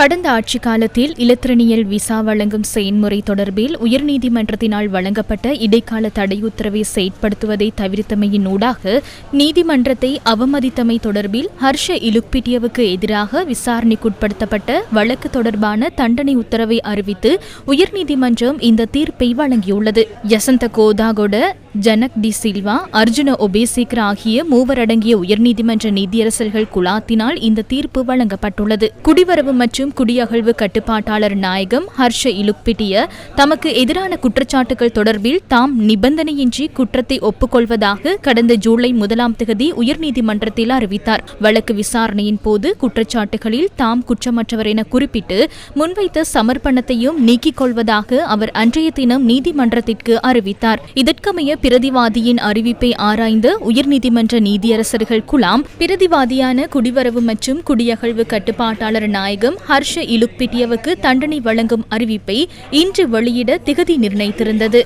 கடந்த ஆட்சி காலத்தில் இலத்திரனியல் விசா வழங்கும் செயன்முறை தொடர்பில் உயர்நீதிமன்றத்தினால் வழங்கப்பட்ட இடைக்கால தடை உத்தரவை செயற்படுத்துவதை தவிர்த்தமையின் ஊடாக நீதிமன்றத்தை அவமதித்தமை தொடர்பில் ஹர்ஷ இலுக்பிட்டியவுக்கு எதிராக விசாரணைக்குட்படுத்தப்பட்ட வழக்கு தொடர்பான தண்டனை உத்தரவை அறிவித்து உயர்நீதிமன்றம் இந்த தீர்ப்பை வழங்கியுள்ளது. யசந்த கோதாகொட ஜனக் டி சில்வா அர்ஜுன ஒபேசேகர் ஆகிய மூவரடங்கிய உயர்நீதிமன்ற நீதியரசர்கள் குழாத்தினால் இந்த தீர்ப்பு வழங்கப்பட்டுள்ளது. குடிவரவு மற்றும் குடியகழ்வு கட்டுப்பாட்டாளர் நாயகம் ஹர்ஷ இலுக்பிட்டிய தமக்கு எதிரான குற்றச்சாட்டுகள் தொடர்பில் தாம் நிபந்தனையின்றி குற்றத்தை ஒப்புக்கொள்வதாக கடந்த ஜூலை முதலாம் தேதி உயர்நீதிமன்றத்தில் அறிவித்தார். வழக்கு விசாரணையின் போது குற்றச்சாட்டுகளில் தாம் குற்றமற்றவர் என குறிப்பிட்டு முன்வைத்த சமர்ப்பணத்தையும் நீக்கிக் கொள்வதாக அவர் அன்றைய தினம் நீதிமன்றத்திற்கு அறிவித்தார். இதற்கமைய பிரதிவாதியின் அறிவிப்பை ஆராய்ந்த உயர்நீதிமன்ற நீதியரசர்கள் குலாம் பிரதிவாதியான குடிவரவு மற்றும் குடியகழ்வு கட்டுப்பாட்டாளர் நாயகம் ஹர்ஷ இலுக்பிட்டியவுக்கு தண்டனை வழங்கும் அறிவிப்பை இன்று வெளியிட திகதி நிர்ணயித்திருந்தது.